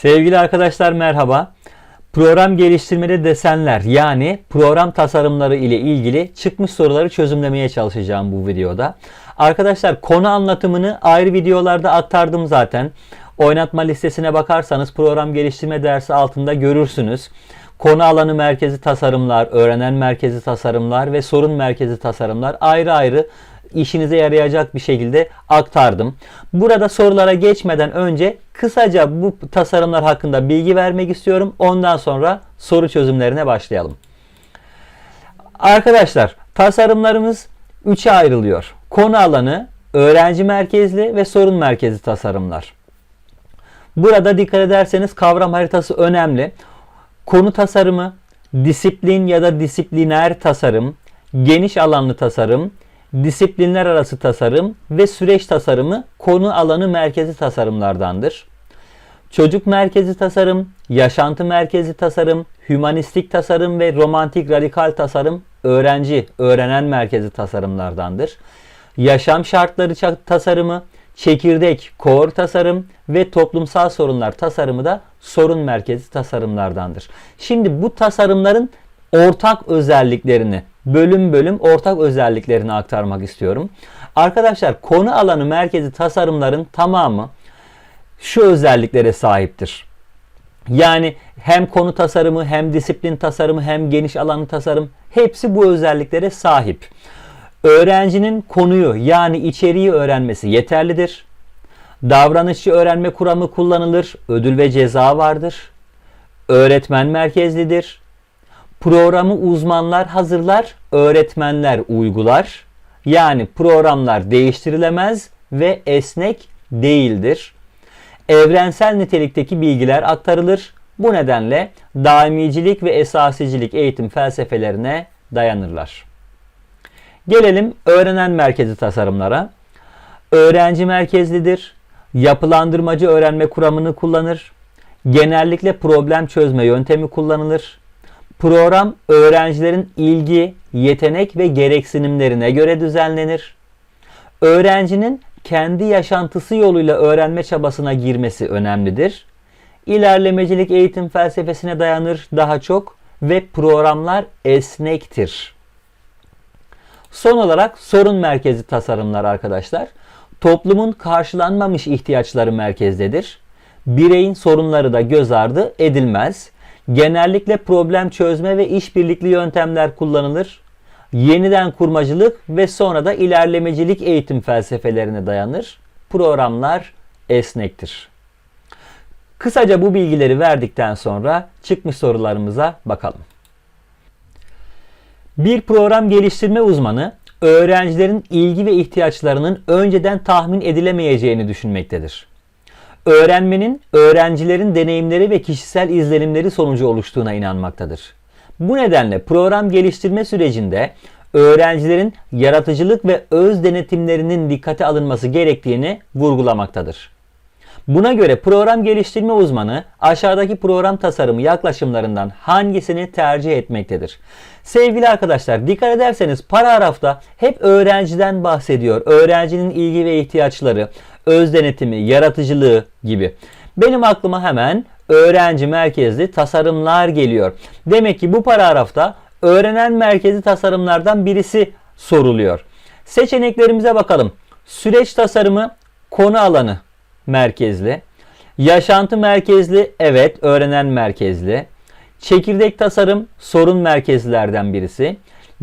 Sevgili arkadaşlar merhaba. Program geliştirmede desenler yani program tasarımları ile ilgili çıkmış soruları çözümlemeye çalışacağım bu videoda. Arkadaşlar konu anlatımını ayrı videolarda aktardım zaten. Oynatma listesine bakarsanız program geliştirme dersi altında görürsünüz. Konu alanı merkezi tasarımlar, öğrenen merkezi tasarımlar ve sorun merkezi tasarımlar ayrı ayrı işinize yarayacak bir şekilde aktardım. Burada sorulara geçmeden önce kısaca bu tasarımlar hakkında bilgi vermek istiyorum. Ondan sonra soru çözümlerine başlayalım. Arkadaşlar tasarımlarımız 3'e ayrılıyor. Konu alanı, öğrenci merkezli ve sorun merkezi tasarımlar. Burada dikkat ederseniz kavram haritası önemli. Konu tasarımı, disiplin ya da disipliner tasarım, geniş alanlı tasarım, disiplinler arası tasarım ve süreç tasarımı konu alanı merkezi tasarımlardandır. Çocuk merkezi tasarım, yaşantı merkezi tasarım, hümanistik tasarım ve romantik radikal tasarım öğrenci, öğrenen merkezi tasarımlardandır. Yaşam şartları tasarımı, çekirdek, core tasarım ve toplumsal sorunlar tasarımı da sorun merkezi tasarımlardandır. Şimdi bu tasarımların ortak özelliklerini bölüm bölüm ortak özelliklerini aktarmak istiyorum. Arkadaşlar konu alanı merkezi tasarımların tamamı şu özelliklere sahiptir. Yani hem konu tasarımı hem disiplin tasarımı hem geniş alanı tasarım hepsi bu özelliklere sahip. Öğrencinin konuyu yani içeriği öğrenmesi yeterlidir. Davranışçı öğrenme kuramı kullanılır. Ödül ve ceza vardır. Öğretmen merkezlidir. Programı uzmanlar hazırlar, öğretmenler uygular. Yani programlar değiştirilemez ve esnek değildir. Evrensel nitelikteki bilgiler aktarılır. Bu nedenle daimicilik ve esasicilik eğitim felsefelerine dayanırlar. Gelelim öğrenen merkezi tasarımlara. Öğrenci merkezlidir. Yapılandırmacı öğrenme kuramını kullanır. Genellikle problem çözme yöntemi kullanılır. Program öğrencilerin ilgi, yetenek ve gereksinimlerine göre düzenlenir. Öğrencinin kendi yaşantısı yoluyla öğrenme çabasına girmesi önemlidir. İlerlemecilik eğitim felsefesine dayanır daha çok ve programlar esnektir. Son olarak sorun merkezi tasarımlar arkadaşlar. Toplumun karşılanmamış ihtiyaçları merkezdedir. Bireyin sorunları da göz ardı edilmez. Genellikle problem çözme ve işbirlikli yöntemler kullanılır. Yeniden kurmacılık ve sonra da ilerlemecilik eğitim felsefelerine dayanır. Programlar esnektir. Kısaca bu bilgileri verdikten sonra çıkmış sorularımıza bakalım. Bir program geliştirme uzmanı öğrencilerin ilgi ve ihtiyaçlarının önceden tahmin edilemeyeceğini düşünmektedir. Öğrenmenin öğrencilerin deneyimleri ve kişisel izlenimleri sonucu oluştuğuna inanmaktadır. Bu nedenle program geliştirme sürecinde öğrencilerin yaratıcılık ve öz denetimlerinin dikkate alınması gerektiğini vurgulamaktadır. Buna göre program geliştirme uzmanı aşağıdaki program tasarımı yaklaşımlarından hangisini tercih etmektedir? Sevgili arkadaşlar dikkat ederseniz paragrafta hep öğrenciden bahsediyor. Öğrencinin ilgi ve ihtiyaçları, öz denetimi, yaratıcılığı gibi. Benim aklıma hemen öğrenci merkezli tasarımlar geliyor. Demek ki bu paragrafta öğrenen merkezi tasarımlardan birisi soruluyor. Seçeneklerimize bakalım. Süreç tasarımı konu alanı merkezli. Yaşantı merkezli evet öğrenen merkezli. Çekirdek tasarım sorun merkezlerden birisi.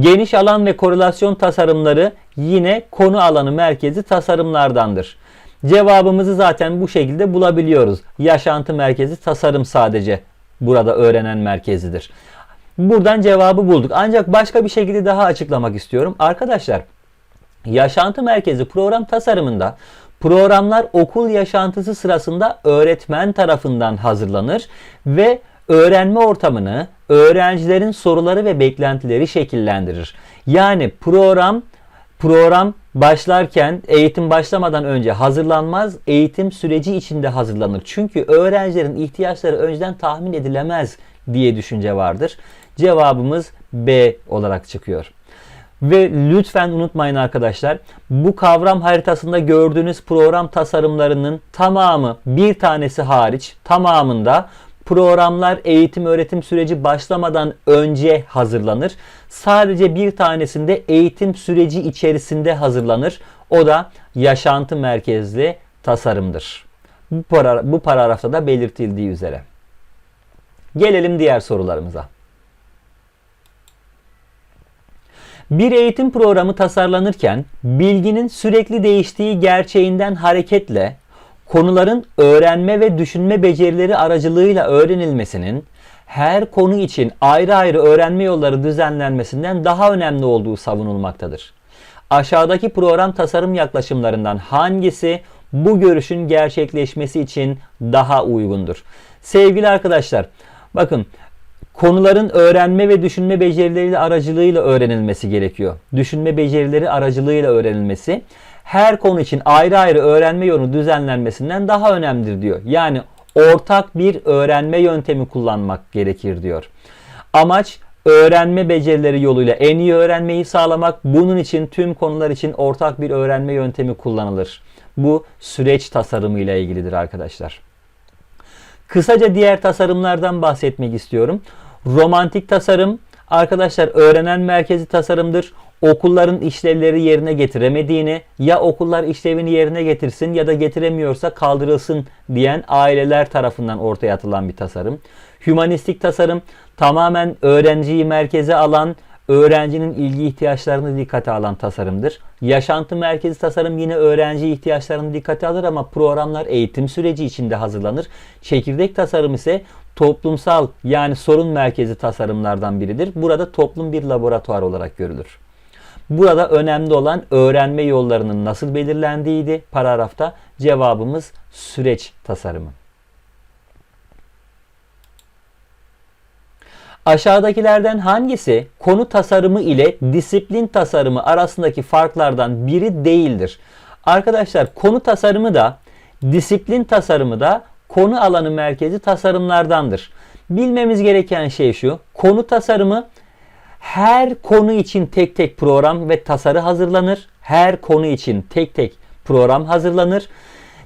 Geniş alan ve korelasyon tasarımları yine konu alanı merkezi tasarımlardandır. Cevabımızı zaten bu şekilde bulabiliyoruz. Yaşantı merkezi tasarım sadece burada öğrenen merkezidir. Buradan cevabı bulduk. Ancak başka bir şekilde daha açıklamak istiyorum. Arkadaşlar yaşantı merkezi program tasarımında programlar okul yaşantısı sırasında öğretmen tarafından hazırlanır ve öğrenme ortamını öğrencilerin soruları ve beklentileri şekillendirir. Yani program program başlarken eğitim başlamadan önce hazırlanmaz, eğitim süreci içinde hazırlanır. Çünkü öğrencilerin ihtiyaçları önceden tahmin edilemez diye düşünce vardır. Cevabımız B olarak çıkıyor. Ve lütfen unutmayın arkadaşlar bu kavram haritasında gördüğünüz program tasarımlarının tamamı bir tanesi hariç tamamında programlar eğitim öğretim süreci başlamadan önce hazırlanır. Sadece bir tanesinde eğitim süreci içerisinde hazırlanır. O da yaşantı merkezli tasarımdır. Bu, para, bu paragrafta da belirtildiği üzere. Gelelim diğer sorularımıza. Bir eğitim programı tasarlanırken bilginin sürekli değiştiği gerçeğinden hareketle konuların öğrenme ve düşünme becerileri aracılığıyla öğrenilmesinin her konu için ayrı ayrı öğrenme yolları düzenlenmesinden daha önemli olduğu savunulmaktadır. Aşağıdaki program tasarım yaklaşımlarından hangisi bu görüşün gerçekleşmesi için daha uygundur? Sevgili arkadaşlar, bakın konuların öğrenme ve düşünme becerileri aracılığıyla öğrenilmesi gerekiyor. Düşünme becerileri aracılığıyla öğrenilmesi her konu için ayrı ayrı öğrenme yolu düzenlenmesinden daha önemlidir diyor. Yani ortak bir öğrenme yöntemi kullanmak gerekir diyor. Amaç öğrenme becerileri yoluyla en iyi öğrenmeyi sağlamak. Bunun için tüm konular için ortak bir öğrenme yöntemi kullanılır. Bu süreç tasarımı ile ilgilidir arkadaşlar. Kısaca diğer tasarımlardan bahsetmek istiyorum. Romantik tasarım arkadaşlar öğrenen merkezi tasarımdır. Okulların işlevleri yerine getiremediğini ya okullar işlevini yerine getirsin ya da getiremiyorsa kaldırılsın diyen aileler tarafından ortaya atılan bir tasarım. Hümanistik tasarım tamamen öğrenciyi merkeze alan, öğrencinin ilgi ihtiyaçlarını dikkate alan tasarımdır. Yaşantı merkezi tasarım yine öğrenci ihtiyaçlarını dikkate alır ama programlar eğitim süreci içinde hazırlanır. Çekirdek tasarım ise toplumsal yani sorun merkezi tasarımlardan biridir. Burada toplum bir laboratuvar olarak görülür. Burada önemli olan öğrenme yollarının nasıl belirlendiğiydi. Paragrafta cevabımız süreç tasarımı. Aşağıdakilerden hangisi konu tasarımı ile disiplin tasarımı arasındaki farklardan biri değildir? Arkadaşlar konu tasarımı da disiplin tasarımı da konu alanı merkezi tasarımlardandır. Bilmemiz gereken şey şu. Konu tasarımı her konu için tek tek program ve tasarı hazırlanır. Her konu için tek tek program hazırlanır.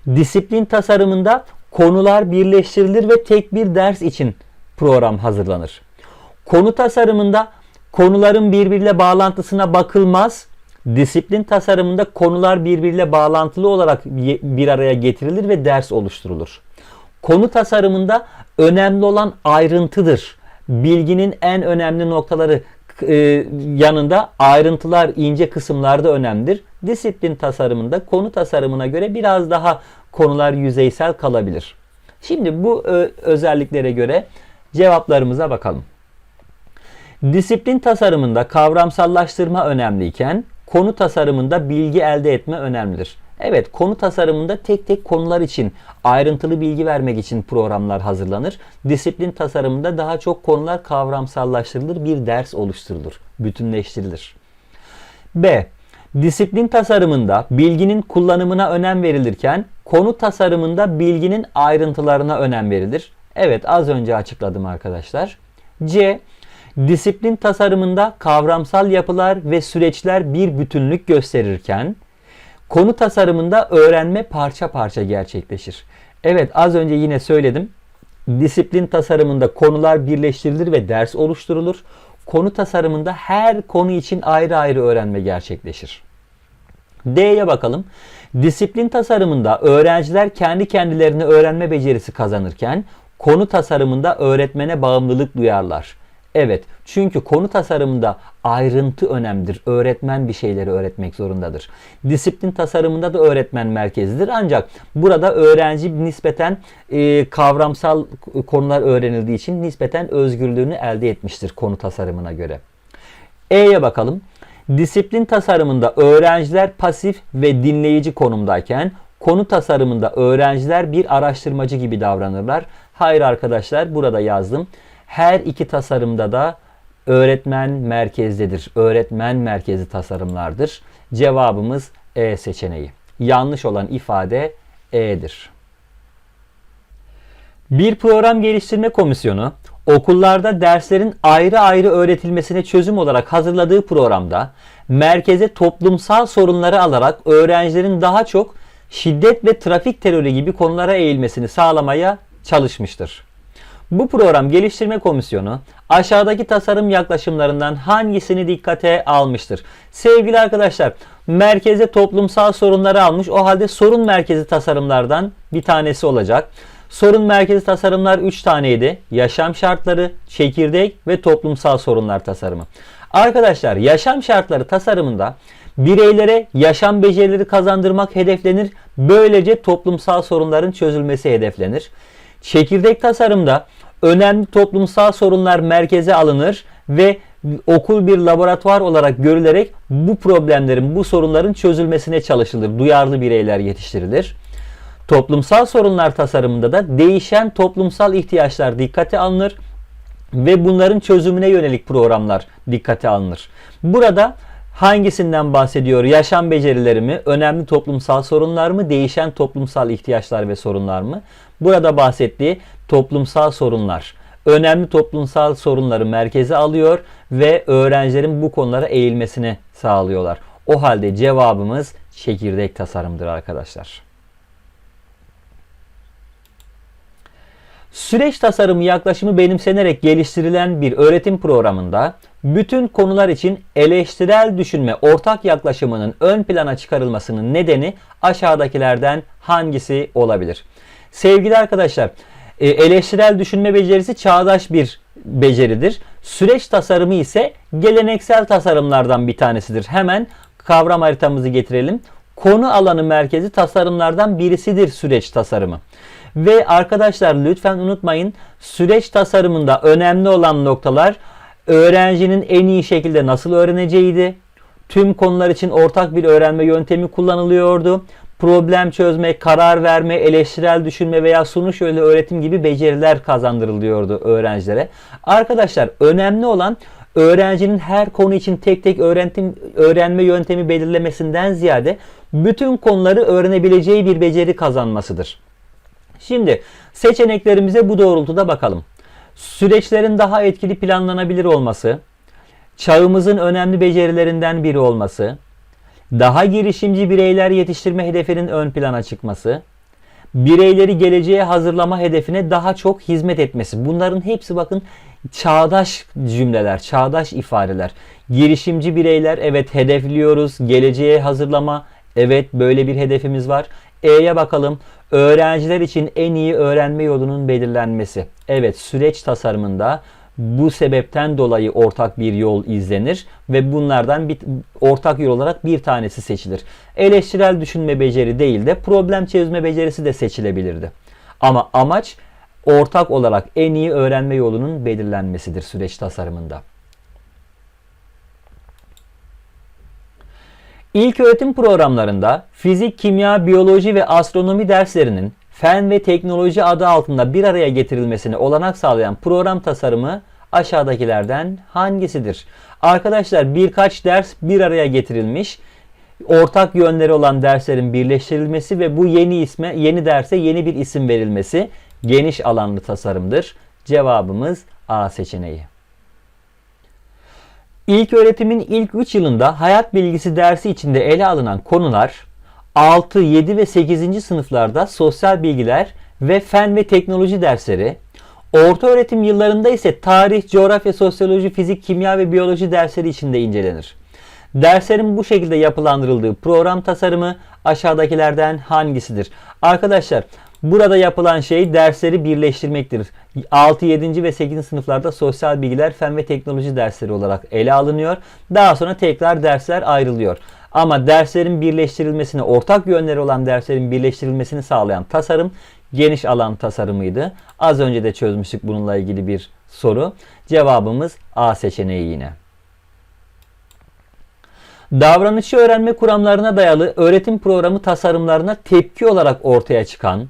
Disiplin tasarımında konular birleştirilir ve tek bir ders için program hazırlanır. Konu tasarımında konuların birbiriyle bağlantısına bakılmaz. Disiplin tasarımında konular birbiriyle bağlantılı olarak bir araya getirilir ve ders oluşturulur. Konu tasarımında önemli olan ayrıntıdır. Bilginin en önemli noktaları e, yanında ayrıntılar, ince kısımlar da önemlidir. Disiplin tasarımında konu tasarımına göre biraz daha konular yüzeysel kalabilir. Şimdi bu e, özelliklere göre cevaplarımıza bakalım. Disiplin tasarımında kavramsallaştırma önemliyken konu tasarımında bilgi elde etme önemlidir. Evet konu tasarımında tek tek konular için ayrıntılı bilgi vermek için programlar hazırlanır. Disiplin tasarımında daha çok konular kavramsallaştırılır, bir ders oluşturulur, bütünleştirilir. B. Disiplin tasarımında bilginin kullanımına önem verilirken konu tasarımında bilginin ayrıntılarına önem verilir. Evet az önce açıkladım arkadaşlar. C. Disiplin tasarımında kavramsal yapılar ve süreçler bir bütünlük gösterirken konu tasarımında öğrenme parça parça gerçekleşir. Evet az önce yine söyledim. Disiplin tasarımında konular birleştirilir ve ders oluşturulur. Konu tasarımında her konu için ayrı ayrı öğrenme gerçekleşir. D'ye bakalım. Disiplin tasarımında öğrenciler kendi kendilerini öğrenme becerisi kazanırken konu tasarımında öğretmene bağımlılık duyarlar. Evet. Çünkü konu tasarımında ayrıntı önemlidir. Öğretmen bir şeyleri öğretmek zorundadır. Disiplin tasarımında da öğretmen merkezidir. Ancak burada öğrenci nispeten e, kavramsal konular öğrenildiği için nispeten özgürlüğünü elde etmiştir konu tasarımına göre. E'ye bakalım. Disiplin tasarımında öğrenciler pasif ve dinleyici konumdayken konu tasarımında öğrenciler bir araştırmacı gibi davranırlar. Hayır arkadaşlar burada yazdım. Her iki tasarımda da öğretmen merkezdedir. Öğretmen merkezi tasarımlardır. Cevabımız E seçeneği. Yanlış olan ifade E'dir. Bir program geliştirme komisyonu okullarda derslerin ayrı ayrı öğretilmesine çözüm olarak hazırladığı programda merkeze toplumsal sorunları alarak öğrencilerin daha çok şiddet ve trafik terörü gibi konulara eğilmesini sağlamaya çalışmıştır. Bu program geliştirme komisyonu aşağıdaki tasarım yaklaşımlarından hangisini dikkate almıştır? Sevgili arkadaşlar, merkeze toplumsal sorunları almış. O halde sorun merkezi tasarımlardan bir tanesi olacak. Sorun merkezi tasarımlar 3 taneydi. Yaşam şartları, çekirdek ve toplumsal sorunlar tasarımı. Arkadaşlar, yaşam şartları tasarımında bireylere yaşam becerileri kazandırmak hedeflenir. Böylece toplumsal sorunların çözülmesi hedeflenir. Çekirdek tasarımda önemli toplumsal sorunlar merkeze alınır ve okul bir laboratuvar olarak görülerek bu problemlerin, bu sorunların çözülmesine çalışılır. Duyarlı bireyler yetiştirilir. Toplumsal sorunlar tasarımında da değişen toplumsal ihtiyaçlar dikkate alınır ve bunların çözümüne yönelik programlar dikkate alınır. Burada hangisinden bahsediyor? Yaşam becerileri mi? Önemli toplumsal sorunlar mı? Değişen toplumsal ihtiyaçlar ve sorunlar mı? Burada bahsettiği toplumsal sorunlar. Önemli toplumsal sorunları merkeze alıyor ve öğrencilerin bu konulara eğilmesini sağlıyorlar. O halde cevabımız çekirdek tasarımdır arkadaşlar. Süreç tasarımı yaklaşımı benimsenerek geliştirilen bir öğretim programında bütün konular için eleştirel düşünme ortak yaklaşımının ön plana çıkarılmasının nedeni aşağıdakilerden hangisi olabilir? Sevgili arkadaşlar, e, eleştirel düşünme becerisi çağdaş bir beceridir. Süreç tasarımı ise geleneksel tasarımlardan bir tanesidir. Hemen kavram haritamızı getirelim. Konu alanı merkezi tasarımlardan birisidir süreç tasarımı. Ve arkadaşlar lütfen unutmayın süreç tasarımında önemli olan noktalar öğrencinin en iyi şekilde nasıl öğreneceğiydi. Tüm konular için ortak bir öğrenme yöntemi kullanılıyordu. Problem çözme, karar verme, eleştirel düşünme veya sonuç yönlü öğretim gibi beceriler kazandırılıyordu öğrencilere. Arkadaşlar önemli olan öğrencinin her konu için tek tek öğretim, öğrenme yöntemi belirlemesinden ziyade bütün konuları öğrenebileceği bir beceri kazanmasıdır. Şimdi seçeneklerimize bu doğrultuda bakalım. Süreçlerin daha etkili planlanabilir olması, çağımızın önemli becerilerinden biri olması, daha girişimci bireyler yetiştirme hedefinin ön plana çıkması, bireyleri geleceğe hazırlama hedefine daha çok hizmet etmesi. Bunların hepsi bakın çağdaş cümleler, çağdaş ifadeler. Girişimci bireyler evet hedefliyoruz. Geleceğe hazırlama evet böyle bir hedefimiz var. E'ye bakalım. Öğrenciler için en iyi öğrenme yolunun belirlenmesi. Evet süreç tasarımında bu sebepten dolayı ortak bir yol izlenir ve bunlardan bir ortak yol olarak bir tanesi seçilir. Eleştirel düşünme beceri değil de problem çözme becerisi de seçilebilirdi. Ama amaç ortak olarak en iyi öğrenme yolunun belirlenmesidir süreç tasarımında. İlk öğretim programlarında fizik, kimya, biyoloji ve astronomi derslerinin fen ve teknoloji adı altında bir araya getirilmesine olanak sağlayan program tasarımı aşağıdakilerden hangisidir? Arkadaşlar birkaç ders bir araya getirilmiş. Ortak yönleri olan derslerin birleştirilmesi ve bu yeni isme, yeni derse yeni bir isim verilmesi geniş alanlı tasarımdır. Cevabımız A seçeneği. İlk öğretimin ilk 3 yılında hayat bilgisi dersi içinde ele alınan konular 6, 7 ve 8. sınıflarda sosyal bilgiler ve fen ve teknoloji dersleri, orta öğretim yıllarında ise tarih, coğrafya, sosyoloji, fizik, kimya ve biyoloji dersleri içinde incelenir. Derslerin bu şekilde yapılandırıldığı program tasarımı aşağıdakilerden hangisidir? Arkadaşlar Burada yapılan şey dersleri birleştirmektir. 6, 7. ve 8. sınıflarda sosyal bilgiler, fen ve teknoloji dersleri olarak ele alınıyor. Daha sonra tekrar dersler ayrılıyor. Ama derslerin birleştirilmesini, ortak yönleri olan derslerin birleştirilmesini sağlayan tasarım geniş alan tasarımıydı. Az önce de çözmüştük bununla ilgili bir soru. Cevabımız A seçeneği yine. Davranışı öğrenme kuramlarına dayalı öğretim programı tasarımlarına tepki olarak ortaya çıkan,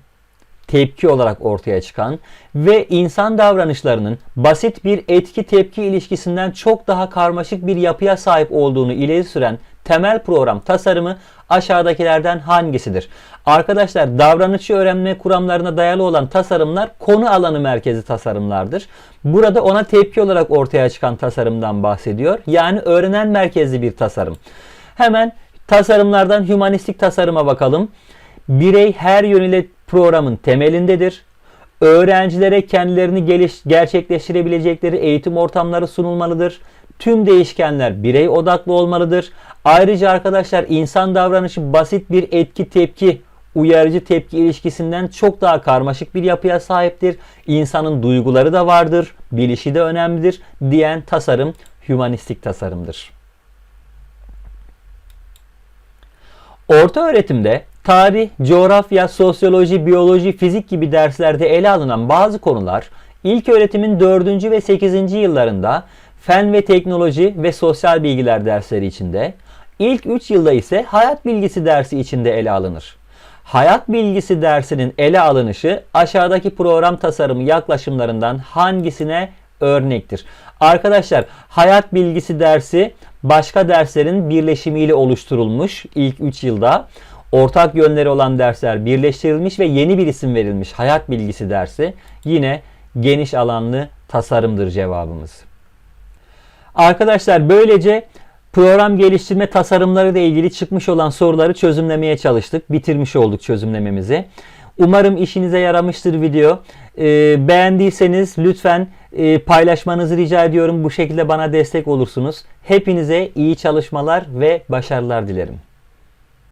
tepki olarak ortaya çıkan ve insan davranışlarının basit bir etki tepki ilişkisinden çok daha karmaşık bir yapıya sahip olduğunu ileri süren temel program tasarımı aşağıdakilerden hangisidir? Arkadaşlar davranışçı öğrenme kuramlarına dayalı olan tasarımlar konu alanı merkezi tasarımlardır. Burada ona tepki olarak ortaya çıkan tasarımdan bahsediyor. Yani öğrenen merkezli bir tasarım. Hemen tasarımlardan hümanistik tasarıma bakalım. Birey her yönüyle programın temelindedir. Öğrencilere kendilerini geliş, gerçekleştirebilecekleri eğitim ortamları sunulmalıdır. Tüm değişkenler birey odaklı olmalıdır. Ayrıca arkadaşlar insan davranışı basit bir etki tepki uyarıcı tepki ilişkisinden çok daha karmaşık bir yapıya sahiptir. İnsanın duyguları da vardır, bilişi de önemlidir diyen tasarım hümanistik tasarımdır. Orta öğretimde tarih, coğrafya, sosyoloji, biyoloji, fizik gibi derslerde ele alınan bazı konular ilk öğretimin 4. ve 8. yıllarında fen ve teknoloji ve sosyal bilgiler dersleri içinde, ilk 3 yılda ise hayat bilgisi dersi içinde ele alınır. Hayat bilgisi dersinin ele alınışı aşağıdaki program tasarımı yaklaşımlarından hangisine örnektir? Arkadaşlar hayat bilgisi dersi başka derslerin birleşimiyle oluşturulmuş ilk 3 yılda. Ortak yönleri olan dersler birleştirilmiş ve yeni bir isim verilmiş hayat bilgisi dersi. Yine geniş alanlı tasarımdır cevabımız. Arkadaşlar böylece program geliştirme tasarımları ile ilgili çıkmış olan soruları çözümlemeye çalıştık. Bitirmiş olduk çözümlememizi. Umarım işinize yaramıştır video. Ee, beğendiyseniz lütfen e, paylaşmanızı rica ediyorum. Bu şekilde bana destek olursunuz. Hepinize iyi çalışmalar ve başarılar dilerim.